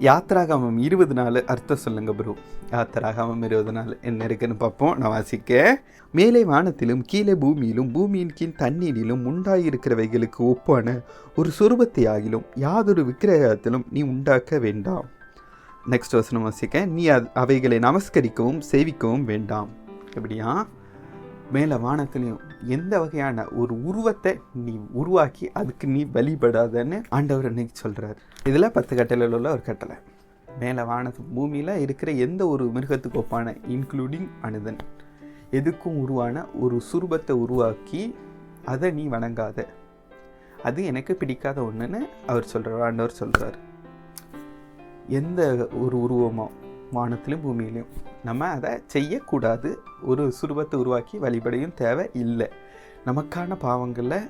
யாத்திராகமம் இருபது நாள் அர்த்தம் சொல்லுங்க ப்ரோ யாத்திராகமம் இருபது நாள். என்ன இருக்குன்னு பார்ப்போம். நான் வாசிக்க. மேலே வானத்திலும் கீழே பூமியிலும் பூமியின் கீழ் தண்ணீரிலும் உண்டாயிருக்கிறவைகளுக்கு ஒப்பான ஒரு சுரூபத்தை ஆகிலும் யாதொரு விக்கிரகத்திலும் நீ உண்டாக்க வேண்டாம். நெக்ஸ்ட் வசனம் வாசிக்க. நீ அது- அவைகளை நமஸ்கரிக்கவும் சேவிக்கவும் வேண்டாம். எப்படியா? மேலே வானத்துலேயும் எந்த வகையான ஒரு உருவத்தை நீ உருவாக்கி அதுக்கு நீ வழிபடாதன்னு ஆண்டவர் இன்னைக்கு சொல்கிறார் இதில் பத்து கட்டளையில் உள்ள ஒரு கட்டளை. மேலே வானத்து பூமியில் இருக்கிற எந்த ஒரு மிருகத்துக்கு ஒப்பான இன்க்ளூடிங் மனிதன் எதுக்கும் உருவான ஒரு சுரூபத்தை உருவாக்கி அதை நீ வணங்காத. அது எனக்கு பிடிக்காத ஒன்றுன்னு அவர் சொல்கிறார் ஆண்டவர் சொல்கிறார் எந்த ஒரு உருவமோ வானத்திலும் பூமியிலையும் நம்ம அதை செய்யக்கூடாது. ஒரு சுரூபத்தை உருவாக்கி வழிபடையும் தேவை இல்லை. நமக்கான பாவங்களில்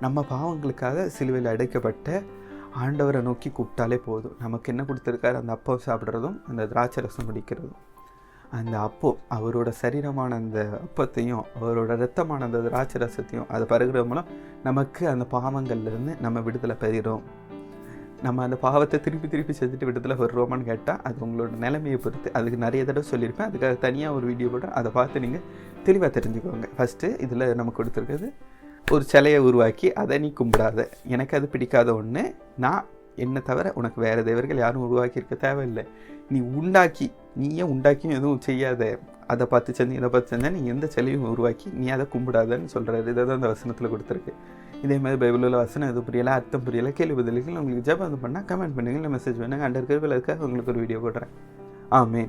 நம்ம பாவங்களுக்காக சிலுவையில் அடைக்கப்பட்ட ஆண்டவரை நோக்கி கூப்பிட்டாலே போதும். நமக்கு என்ன கொடுத்துருக்காரு? அந்த அப்போ சாப்பிட்றதும் அந்த திராட்சை ரசம் குடிக்கிறதும். அந்த அப்போ அவரோட சரீரமான அந்த அப்பத்தையும் அவரோட ரத்தமான அந்த திராட்சை ரசத்தையும் அதை பருகிறது மூலம் நமக்கு அந்த பாவங்கள்லேருந்து நம்ம விடுதலை பெறுகிறோம். நம்ம அந்த பாவத்தை திருப்பி திருப்பி செஞ்சுட்டு விடுதலை வருவோமான்னு கேட்டால் அது உங்களோட நிலைமையை பொறுத்து. அதுக்கு நிறைய தடவை சொல்லியிருப்பேன். அதுக்காக தனியாக ஒரு வீடியோ போடுறேன். அதை பார்த்து நீங்கள் தெளிவாக தெரிஞ்சுக்கோங்க. ஃபஸ்ட்டு இதில் நமக்கு கொடுத்துருக்கிறது ஒரு சிலையை உருவாக்கி அதை நீ கும்பிடாத. எனக்கு அது பிடிக்காத ஒன்று நான் என்னை தவிர உனக்கு வேறு தேவர்கள் யாரும் உருவாக்கியிருக்க தேவையில்லை. நீ உண்டாக்கி நீயே உண்டாக்கியும் எதுவும் செய்யாத. அதை பார்த்து செஞ்சு இதை பார்த்து செஞ்சால் நீ எந்த சிலையும் உருவாக்கி நீ அதை கும்பிடாதன்னு சொல்கிறாரு இதை தான் அந்த வசனத்தில் கொடுத்துருக்கு. இதே மாதிரி பைபிளில் வசனம் எதுவும் புரியல அர்த்தம் புரியலை கேள்வி பதில்கள் உங்களுக்கு ஜெபம் பண்ணால் கமெண்ட் பண்ணுங்கள் இல்லை மெசேஜ் பண்ணுங்கள் அண்டர் இருக்கிற அதுக்காக உங்களுக்கு ஒரு வீடியோ போடுறேன். ஆமே